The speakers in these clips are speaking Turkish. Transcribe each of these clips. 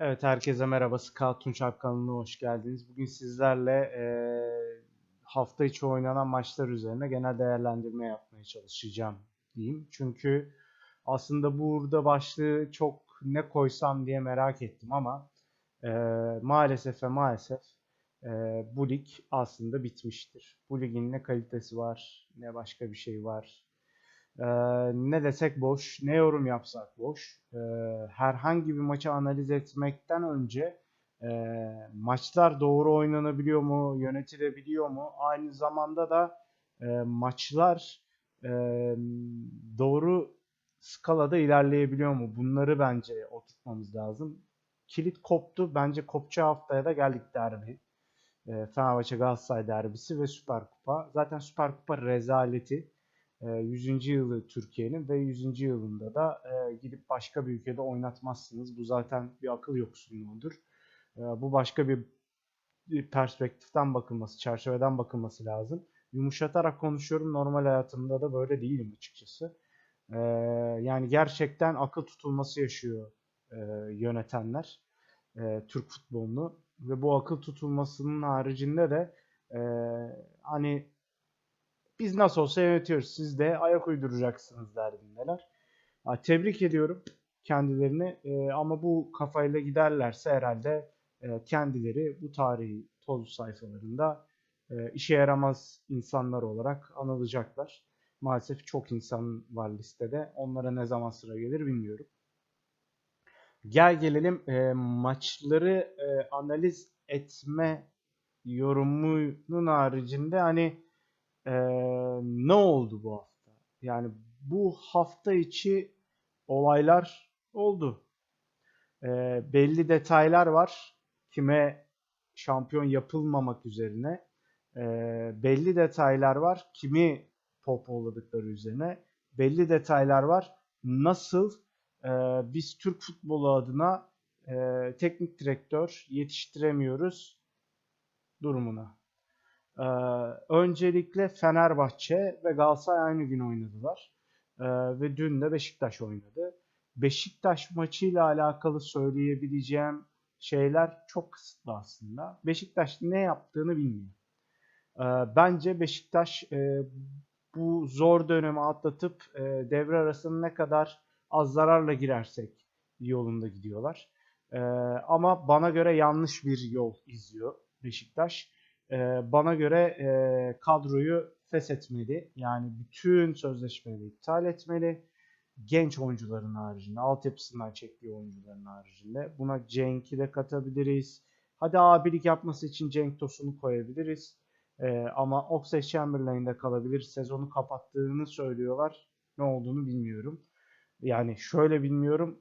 Evet, herkese merhaba. Scout Tunçalp kanalına hoş geldiniz. Bugün sizlerle eee, hafta içi oynanan maçlar üzerine genel değerlendirme yapmaya çalışacağım diyeyim. Çünkü aslında burada başlığı çok ne koysam diye merak ettim ama eee, maalesef ve maalesef eee, bu lig aslında bitmiştir. Bu ligin ne kalitesi var ne başka bir şey var. Ee, ne desek boş, ne yorum yapsak boş. Ee, herhangi bir maçı analiz etmekten önce e, maçlar doğru oynanabiliyor mu, yönetilebiliyor mu? Aynı zamanda da e, maçlar e, doğru skalada ilerleyebiliyor mu? Bunları bence oturtmamız lazım. Kilit koptu. Bence kopacağı haftaya da geldik derbi. E, Fenerbahçe Galatasaray derbisi ve Süper Kupa. Zaten Süper Kupa rezaleti. E, 100. yılı Türkiye'nin ve 100. yılında da e, gidip başka bir ülkede oynatmazsınız. Bu zaten bir akıl yoksunluğudur. E, bu başka bir perspektiften bakılması, çerçeveden bakılması lazım. Yumuşatarak konuşuyorum. Normal hayatımda da böyle değilim açıkçası. E, yani gerçekten akıl tutulması yaşıyor e, yönetenler e, Türk futbolunu ve bu akıl tutulmasının haricinde de e, hani biz nasıl olsa yönetiyoruz. Siz de ayak uyduracaksınız derdindeler. Ha, tebrik ediyorum kendilerini Ee, ama bu kafayla giderlerse herhalde e, kendileri bu tarihi toz sayfalarında e, işe yaramaz insanlar olarak anılacaklar. Maalesef çok insan var listede. Onlara ne zaman sıra gelir bilmiyorum. Gel gelelim e, maçları e, analiz etme yorumunun haricinde hani ee, ne oldu bu hafta? Yani bu hafta içi olaylar oldu. Ee, belli detaylar var. Kime şampiyon yapılmamak üzerine. Ee, belli detaylar var. Kimi pohpohladıkları üzerine. Belli detaylar var. Nasıl e, biz Türk futbolu adına e, teknik direktör yetiştiremiyoruz durumuna. Ee, öncelikle Fenerbahçe ve Galatasaray aynı gün oynadılar. Ee, ve dün de Beşiktaş oynadı. Beşiktaş maçıyla alakalı söyleyebileceğim şeyler çok kısıtlı aslında. Beşiktaş ne yaptığını bilmiyor. Ee, bence Beşiktaş e, bu zor dönemi atlatıp e, devre arasında ne kadar az zararla girersek yolunda gidiyorlar. Ee, ama bana göre yanlış bir yol izliyor Beşiktaş e, bana göre e, kadroyu feshetmeli. Yani bütün sözleşmeleri iptal etmeli. Genç oyuncuların haricinde, altyapısından çektiği oyuncuların haricinde. Buna Cenk'i de katabiliriz. Hadi abilik yapması için Cenk Tosun'u koyabiliriz. E, ama Oxlade Chamberlain'de kalabilir. Sezonu kapattığını söylüyorlar. Ne olduğunu bilmiyorum. Yani şöyle bilmiyorum.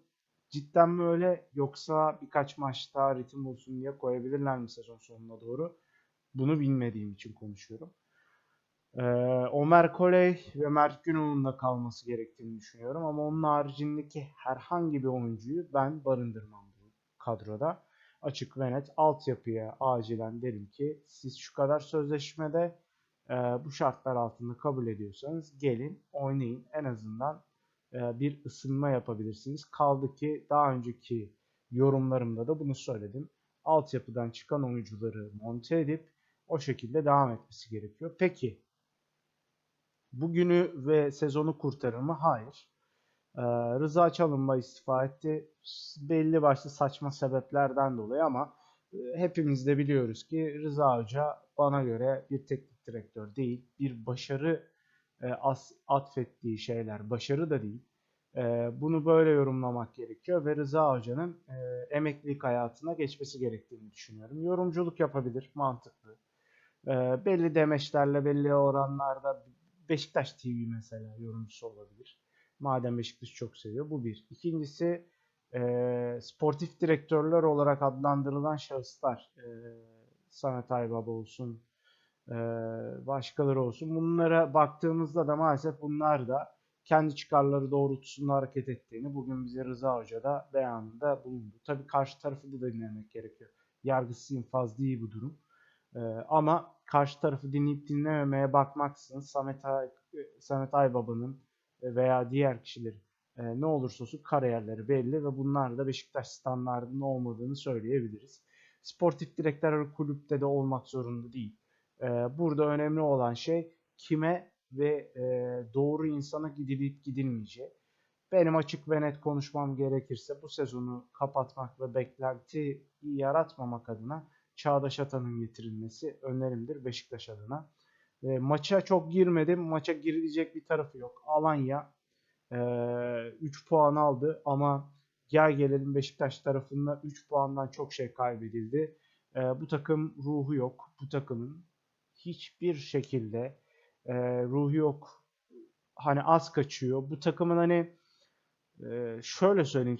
Cidden mi öyle yoksa birkaç maçta ritim olsun diye koyabilirler mi sezon sonuna doğru? Bunu bilmediğim için konuşuyorum. Ee, Omer Koley ve Mert Günok'un da kalması gerektiğini düşünüyorum. Ama onun haricindeki herhangi bir oyuncuyu ben barındırmam bu kadroda. Açık ve net altyapıya acilen derim ki siz şu kadar sözleşmede e, bu şartlar altında kabul ediyorsanız gelin oynayın. En azından e, bir ısınma yapabilirsiniz. Kaldı ki daha önceki yorumlarımda da bunu söyledim. Altyapıdan çıkan oyuncuları monte edip o şekilde devam etmesi gerekiyor. Peki bugünü ve sezonu kurtarır mı? Hayır. Ee, Rıza Çalınba istifa etti. Belli başlı saçma sebeplerden dolayı ama e, hepimiz de biliyoruz ki Rıza Hoca bana göre bir teknik direktör değil. Bir başarı e, atfettiği şeyler başarı da değil. E, bunu böyle yorumlamak gerekiyor ve Rıza Hoca'nın e, emeklilik hayatına geçmesi gerektiğini düşünüyorum. Yorumculuk yapabilir, mantıklı. E, belli demeçlerle, belli oranlarda Beşiktaş TV mesela yorumcusu olabilir. Madem Beşiktaş çok seviyor. Bu bir. İkincisi e, sportif direktörler olarak adlandırılan şahıslar. E, Samet Aybaba olsun, e, başkaları olsun. Bunlara baktığımızda da maalesef bunlar da kendi çıkarları doğrultusunda hareket ettiğini bugün bize Rıza Hoca da beyanında bulundu. Tabii karşı tarafı da dinlemek gerekiyor. Yargısız infaz değil bu durum. Ee, ama karşı tarafı dinleyip dinlememeye bakmaksızın Samet, Ay, Samet Aybaba'nın veya diğer kişilerin E, ne olursa olsun kariyerleri belli ve bunlar da Beşiktaş standartında olmadığını söyleyebiliriz. Sportif direktör kulüpte de olmak zorunda değil. E, burada önemli olan şey kime ve e, doğru insana gidilip gidilmeyeceği. Benim açık ve net konuşmam gerekirse bu sezonu kapatmak ve beklenti yaratmamak adına Çağdaş Atan'ın getirilmesi önerimdir Beşiktaş adına. E, maça çok girmedim. Maça girilecek bir tarafı yok. Alanya e, 3 puan aldı ama gel gelelim Beşiktaş tarafında 3 puandan çok şey kaybedildi. E, bu takım ruhu yok. Bu takımın hiçbir şekilde e, ruhu yok. Hani az kaçıyor. Bu takımın hani e, şöyle söyleyeyim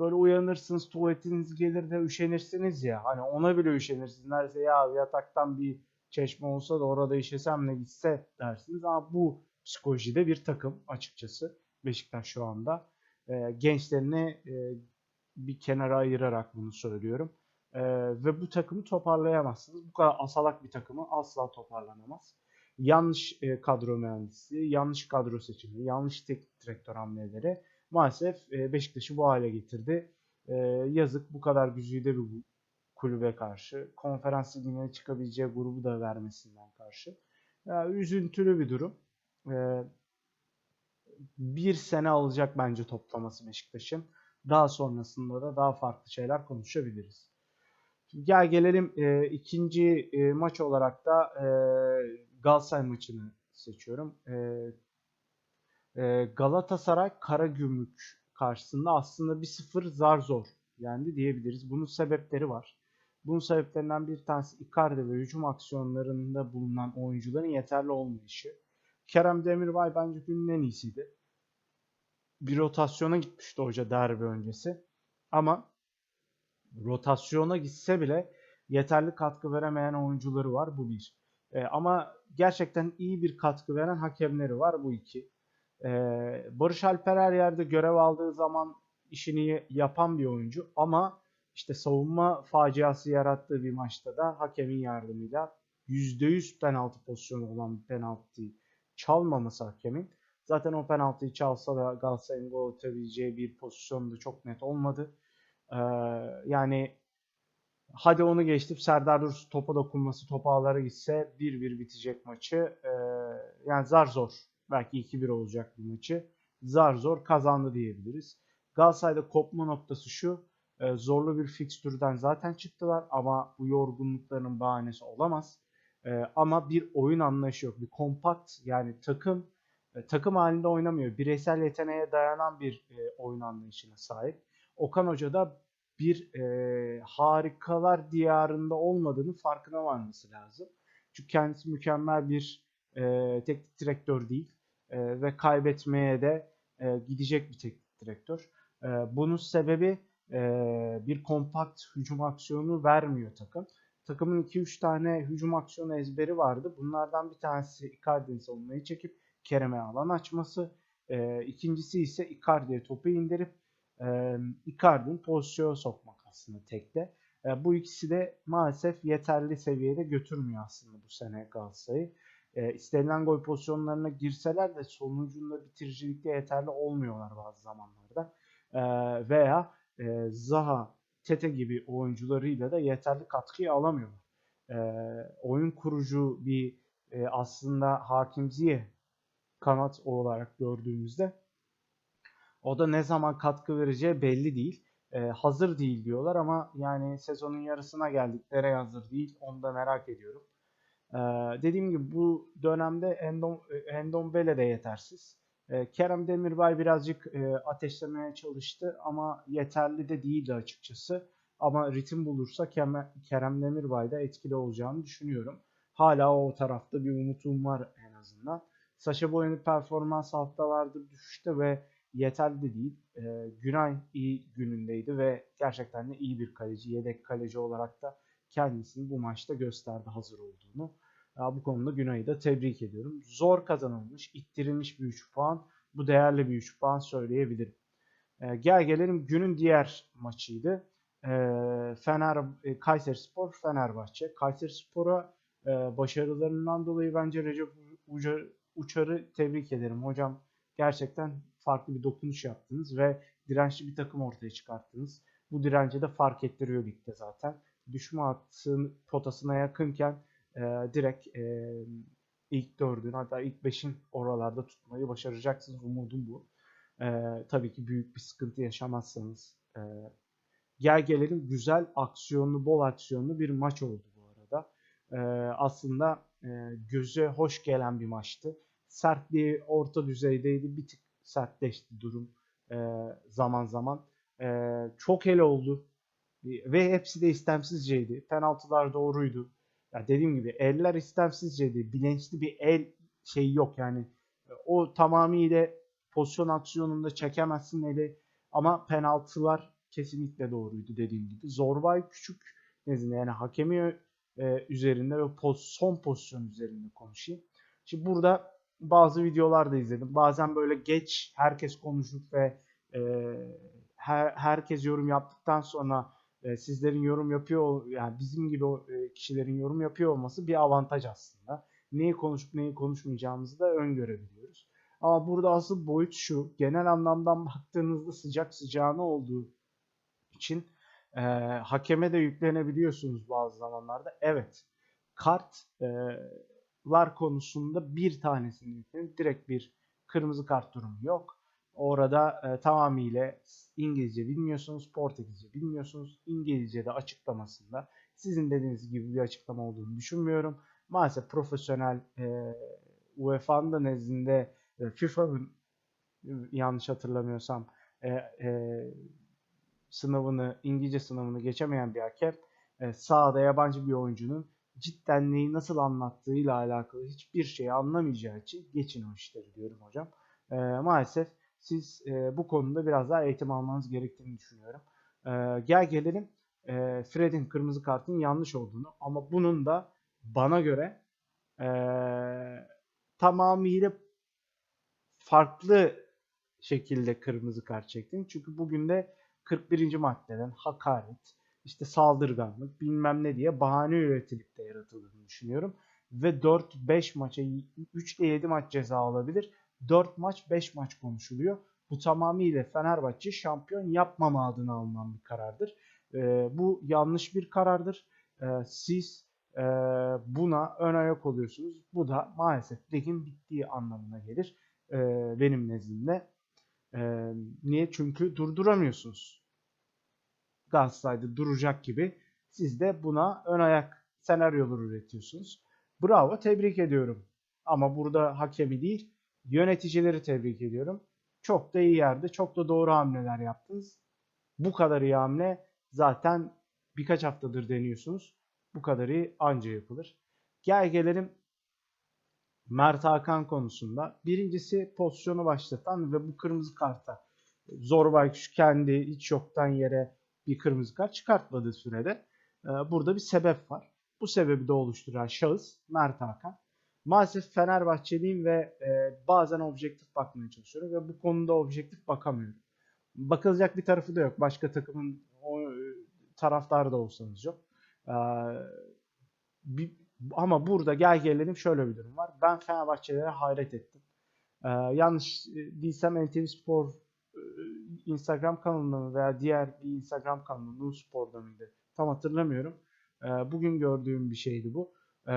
böyle uyanırsınız tuvaletiniz gelir de üşenirsiniz ya. Hani ona bile üşenirsiniz. Neredeyse ya yataktan bir çeşme olsa da orada işesem ne gitse dersiniz. Ama bu psikolojide bir takım açıkçası Beşiktaş şu anda. E, gençlerini e, bir kenara ayırarak bunu söylüyorum. E, ve bu takımı toparlayamazsınız. Bu kadar asalak bir takımı asla toparlanamaz. Yanlış e, kadro mühendisi yanlış kadro seçimi yanlış teknik direktör hamleleri maalesef e, Beşiktaş'ı bu hale getirdi. E, yazık bu kadar güzide bir kulübe karşı. Konferans ligine çıkabileceği grubu da vermesinden karşı. Yani üzüntülü bir durum. E, bir sene alacak bence toplaması Beşiktaş'ın. Daha sonrasında da daha farklı şeyler konuşabiliriz. Gel gelelim e, ikinci e, maç olarak da e, Galatasaray maçını seçiyorum. E, e, Galatasaray Karagümrük karşısında aslında bir sıfır zar zor yendi diyebiliriz. Bunun sebepleri var. Bunun sebeplerinden bir tanesi Icardi ve hücum aksiyonlarında bulunan oyuncuların yeterli olmayışı. Kerem Demirbay bence günün en iyisiydi. Bir rotasyona gitmişti hoca derbi öncesi. Ama rotasyona gitse bile yeterli katkı veremeyen oyuncuları var. Bu bir. E, ama gerçekten iyi bir katkı veren hakemleri var. Bu iki. Ee, Barış Alper her yerde görev aldığı zaman işini yapan bir oyuncu ama işte savunma faciası yarattığı bir maçta da hakemin yardımıyla %100 penaltı pozisyonu olan bir penaltıyı çalmaması hakemin. Zaten o penaltıyı çalsa da Galatasaray'ın gol atabileceği bir pozisyonda çok net olmadı. Ee, yani hadi onu geçtim Serdar Dursun topa dokunması topa ağlara gitse 1-1 bitecek maçı. Ee, yani zar zor Belki 2-1 olacak bu maçı. Zar zor kazandı diyebiliriz. Galatasaray'da kopma noktası şu. E, zorlu bir fikstürden zaten çıktılar ama bu yorgunluklarının bahanesi olamaz. E, ama bir oyun anlayışı yok. Bir kompakt yani takım e, takım halinde oynamıyor. Bireysel yeteneğe dayanan bir e, oyun anlayışına sahip. Okan Hoca da bir e, harikalar diyarında olmadığını farkına varması lazım. Çünkü kendisi mükemmel bir e, teknik direktör değil e, ve kaybetmeye de e, gidecek bir teknik direktör. E, bunun sebebi bir kompakt hücum aksiyonu vermiyor takım. Takımın 2-3 tane hücum aksiyonu ezberi vardı. Bunlardan bir tanesi Icardi'nin savunmayı çekip Kerem'e alan açması. İkincisi ise Icardi'ye topu indirip Icardi'nin pozisyona sokmak aslında tekte. Bu ikisi de maalesef yeterli seviyede götürmüyor aslında bu sene Galatasaray'ı e, istenilen gol pozisyonlarına girseler de sonucunda bitiricilikte yeterli olmuyorlar bazı zamanlarda. E, veya e, Zaha, Tete gibi oyuncularıyla da yeterli katkıyı alamıyorlar. E, oyun kurucu bir e, aslında Hakim Ziyeh kanat olarak gördüğümüzde o da ne zaman katkı vereceği belli değil. E, hazır değil diyorlar ama yani sezonun yarısına geldik. Nereye hazır değil onu da merak ediyorum. Ee, dediğim gibi bu dönemde Endon, Endombele de yetersiz. Ee, Kerem Demirbay birazcık e, ateşlemeye çalıştı ama yeterli de değildi açıkçası. Ama ritim bulursa Kerem Demirbay'da etkili olacağını düşünüyorum. Hala o tarafta bir umutum var en azından. Saşa Boyan'ın performans haftalardır düşüşte ve yeterli de değil. Ee, Günay iyi günündeydi ve gerçekten de iyi bir kaleci. Yedek kaleci olarak da kendisini bu maçta gösterdi hazır olduğunu. Bu konuda Günay'ı da tebrik ediyorum. Zor kazanılmış, ittirilmiş bir 3 puan. Bu değerli bir 3 puan söyleyebilirim. E, gel gelelim günün diğer maçıydı. E, Fener, e, Kayseri Spor, Fenerbahçe. Kayseri Spor'a e, başarılarından dolayı bence Recep Uçar'ı tebrik ederim. Hocam gerçekten farklı bir dokunuş yaptınız ve dirençli bir takım ortaya çıkarttınız. Bu direnci de fark ettiriyor ligde zaten. Düşme hattının potasına yakınken e, direkt e, ilk dördün hatta ilk beşin oralarda tutmayı başaracaksınız. Umudum bu. E, tabii ki büyük bir sıkıntı yaşamazsanız. E, gel gelelim güzel aksiyonlu, bol aksiyonlu bir maç oldu bu arada. E, aslında e, göze hoş gelen bir maçtı. Sertliği orta düzeydeydi. Bir tık sertleşti durum e, zaman zaman. E, çok el oldu. Ve hepsi de istemsizceydi. Penaltılar doğruydu. Ya dediğim gibi eller istemsizceydi. Bilinçli bir el şeyi yok yani. O tamamıyla pozisyon aksiyonunda çekemezsin eli. Ama penaltılar kesinlikle doğruydu dediğim gibi. Zorbay küçük nezdinde yani hakemi e, üzerinde ve poz, son pozisyon üzerinde konuşayım. Şimdi burada bazı videolar da izledim. Bazen böyle geç herkes konuşup ve e, her, herkes yorum yaptıktan sonra e, sizlerin yorum yapıyor yani bizim gibi e, kişilerin yorum yapıyor olması bir avantaj aslında. Neyi konuşup neyi konuşmayacağımızı da öngörebiliyoruz. Ama burada asıl boyut şu. Genel anlamdan baktığınızda sıcak sıcağına olduğu için e, hakeme de yüklenebiliyorsunuz bazı zamanlarda. Evet. Kartlar konusunda bir tanesini. Direkt bir kırmızı kart durumu yok. Orada e, tamamıyla İngilizce bilmiyorsunuz, Portekizce bilmiyorsunuz. İngilizce'de açıklamasında sizin dediğiniz gibi bir açıklama olduğunu düşünmüyorum. Maalesef profesyonel e, UEFA'nın da nezdinde e, FIFA'nın e, yanlış hatırlamıyorsam e, e, sınavını, İngilizce sınavını geçemeyen bir hakem e, sahada yabancı bir oyuncunun cidden neyi nasıl anlattığıyla alakalı hiçbir şeyi anlamayacağı için geçin o işleri diyorum hocam. E, maalesef siz e, bu konuda biraz daha eğitim almanız gerektiğini düşünüyorum. E, gel gelelim e, Fred'in kırmızı kartın yanlış olduğunu ama bunun da bana göre e, tamamıyla farklı şekilde kırmızı kart çektin. Çünkü bugün de 41. maddeden hakaret, işte saldırganlık bilmem ne diye bahane üretilip de yaratıldığını düşünüyorum. Ve 4-5 maça 3 ile 7 maç ceza alabilir. 4 maç 5 maç konuşuluyor. Bu tamamıyla Fenerbahçe şampiyon yapmama adına alınan bir karardır. E, bu yanlış bir karardır. E, siz e, buna ön ayak oluyorsunuz. Bu da maalesef ligin bittiği anlamına gelir. E, benim nezdimde. E, niye? Çünkü durduramıyorsunuz. Galatasaray'da duracak gibi. Siz de buna ön ayak senaryolar üretiyorsunuz. Bravo, tebrik ediyorum. Ama burada hakemi değil, Yöneticileri tebrik ediyorum. Çok da iyi yerde, çok da doğru hamleler yaptınız. Bu kadar iyi hamle zaten birkaç haftadır deniyorsunuz. Bu kadar iyi anca yapılır. Gel gelelim Mert Hakan konusunda. Birincisi pozisyonu başlatan ve bu kırmızı karta Zorbay kendi hiç yoktan yere bir kırmızı kart çıkartmadığı sürede e, burada bir sebep var. Bu sebebi de oluşturan şahıs Mert Hakan maalesef Fenerbahçeliyim ve e, bazen objektif bakmaya çalışıyorum ve bu konuda objektif bakamıyorum. Bakılacak bir tarafı da yok. Başka takımın o, e, taraftarı da olsanız yok. E, bir, ama burada gel gelelim şöyle bir durum var. Ben Fenerbahçelilere hayret ettim. E, yanlış değilsem NTV Spor e, Instagram kanalında mı veya diğer bir Instagram kanalı Spor'da mıydı? Tam hatırlamıyorum. E, bugün gördüğüm bir şeydi bu e,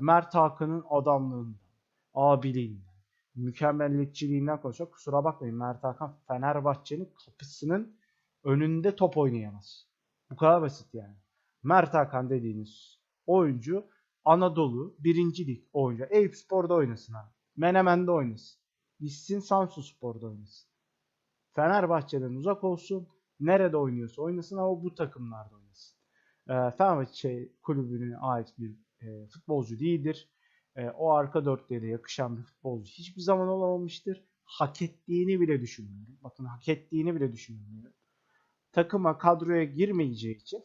Mert Hakan'ın adamlığından, abiliğinden, mükemmelliyetçiliğinden konuşuyor. Kusura bakmayın Mert Hakan Fenerbahçe'nin kapısının önünde top oynayamaz. Bu kadar basit yani. Mert Hakan dediğiniz oyuncu Anadolu birincilik oyuncu. Eyüp Spor'da oynasın abi. Menemen'de oynasın. Gitsin Samsun Spor'da oynasın. Fenerbahçe'den uzak olsun. Nerede oynuyorsa oynasın ama bu takımlarda oynasın. Ee, Fenerbahçe kulübüne ait bir e, futbolcu değildir. E, o arka dörtlüğe yakışan bir futbolcu hiçbir zaman olamamıştır. Hak ettiğini bile düşünmüyorum. Bakın hak ettiğini bile düşünmüyorum. Takıma kadroya girmeyeceği için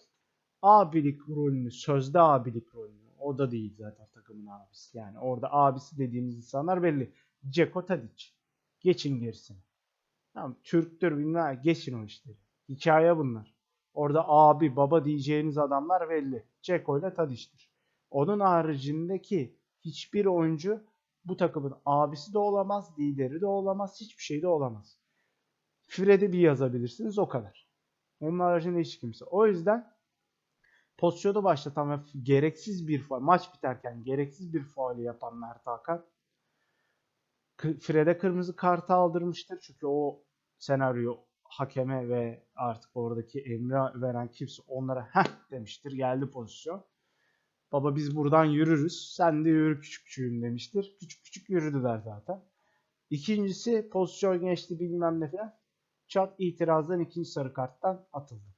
abilik rolünü, sözde abilik rolünü o da değil zaten takımın abisi. Yani orada abisi dediğimiz insanlar belli. Ceko Tadic. Geçin gerisini. Tamam, Türktür bilmem geçin o işleri. Hikaye bunlar. Orada abi baba diyeceğiniz adamlar belli. Ceko ile Tadic'tir. Onun haricindeki hiçbir oyuncu Bu takımın abisi de olamaz, lideri de olamaz, hiçbir şey de olamaz. Fred'i bir yazabilirsiniz o kadar. Onun haricinde hiç kimse. O yüzden pozisyonu başlatan ve gereksiz bir faul, maç biterken gereksiz bir faul yapan Mert Hakan Fred'e kırmızı kartı aldırmıştır. Çünkü o senaryo hakeme ve artık oradaki emri veren kimse onlara heh demiştir. Geldi pozisyon. Baba biz buradan yürürüz. Sen de yürü küçükçüğüm demiştir. Küçük küçük yürüdüler zaten. İkincisi pozisyon geçti bilmem ne falan. Çat itirazdan ikinci sarı karttan atıldı.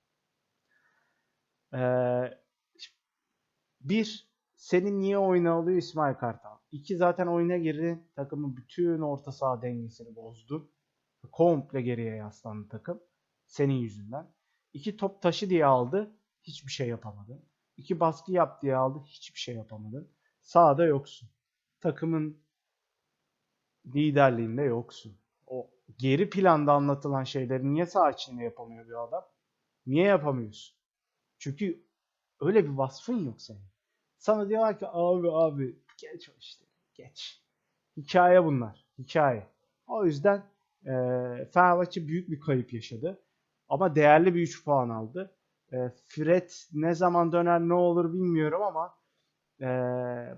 Ee, bir, senin niye oyuna alıyor İsmail Kartal? İki, zaten oyuna girdi. Takımın bütün orta saha dengesini bozdu. Komple geriye yaslandı takım. Senin yüzünden. İki, top taşı diye aldı. Hiçbir şey yapamadı. İki, baskı yap diye aldı. Hiçbir şey yapamadı. Sahada yoksun. Takımın liderliğinde yoksun. O geri planda anlatılan şeyleri niye saha içinde yapamıyor bir adam? Niye yapamıyorsun? Çünkü öyle bir vasfın yok senin. Sana diyorlar ki abi abi geç işte geç. Hikaye bunlar. Hikaye. O yüzden e, Fenerbahçe büyük bir kayıp yaşadı. Ama değerli bir 3 puan aldı. E, Fred ne zaman döner ne olur bilmiyorum ama e,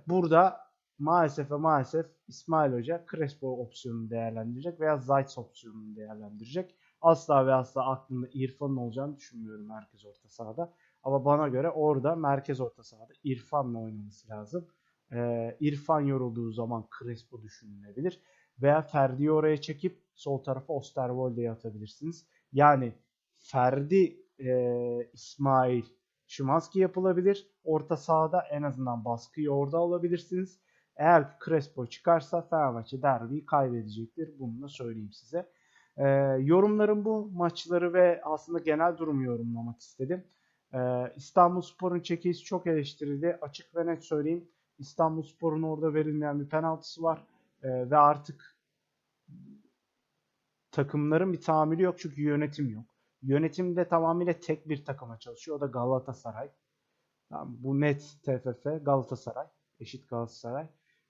burada maalesef ve maalesef İsmail Hoca Crespo opsiyonunu değerlendirecek veya Zayt opsiyonunu değerlendirecek. Asla ve asla aklında İrfan'ın olacağını düşünmüyorum merkez orta sahada. Ama bana göre orada merkez orta sahada İrfan'la oynaması lazım. Ee, İrfan yorulduğu zaman Crespo düşünülebilir. Veya Ferdi'yi oraya çekip sol tarafa Osterwolde'yi atabilirsiniz. Yani Ferdi, e, İsmail, Şimanski yapılabilir. Orta sahada en azından baskıyı orada alabilirsiniz. Eğer Crespo çıkarsa Fenerbahçe derbiyi kaybedecektir. Bunu da söyleyeyim size. Ee, yorumlarım bu. Maçları ve aslında genel durumu yorumlamak istedim. Ee, İstanbulspor'un çekilişi çok eleştirildi. Açık ve net söyleyeyim. İstanbulspor'un orada verilmeyen bir penaltısı var. Ee, ve artık takımların bir tahammülü yok çünkü yönetim yok. Yönetim de tamamıyla tek bir takıma çalışıyor. O da Galatasaray. Tamam, bu net TFF Galatasaray. Eşit Galatasaray.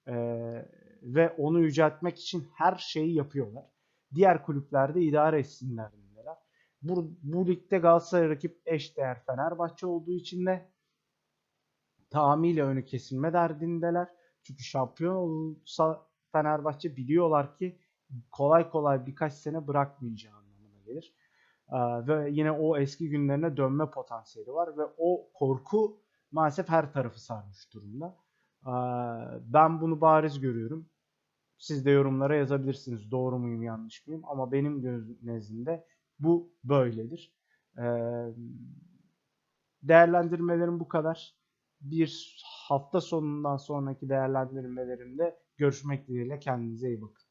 Ee, ve onu yüceltmek için her şeyi yapıyorlar. Diğer kulüplerde idare etsinler dediler. Bu, bu ligde Galatasaray rakip eşdeğer Fenerbahçe olduğu için de tamamıyla önü kesilme derdindeler. Çünkü şampiyon olursa Fenerbahçe biliyorlar ki kolay kolay birkaç sene bırakmayacağı anlamına gelir. Ee, ve yine o eski günlerine dönme potansiyeli var ve o korku maalesef her tarafı sarmış durumda. Ee, ben bunu bariz görüyorum. Siz de yorumlara yazabilirsiniz doğru muyum yanlış mıyım ama benim göz nezdimde bu böyledir. Ee, değerlendirmelerim bu kadar. Bir hafta sonundan sonraki değerlendirmelerimde görüşmek dileğiyle kendinize iyi bakın.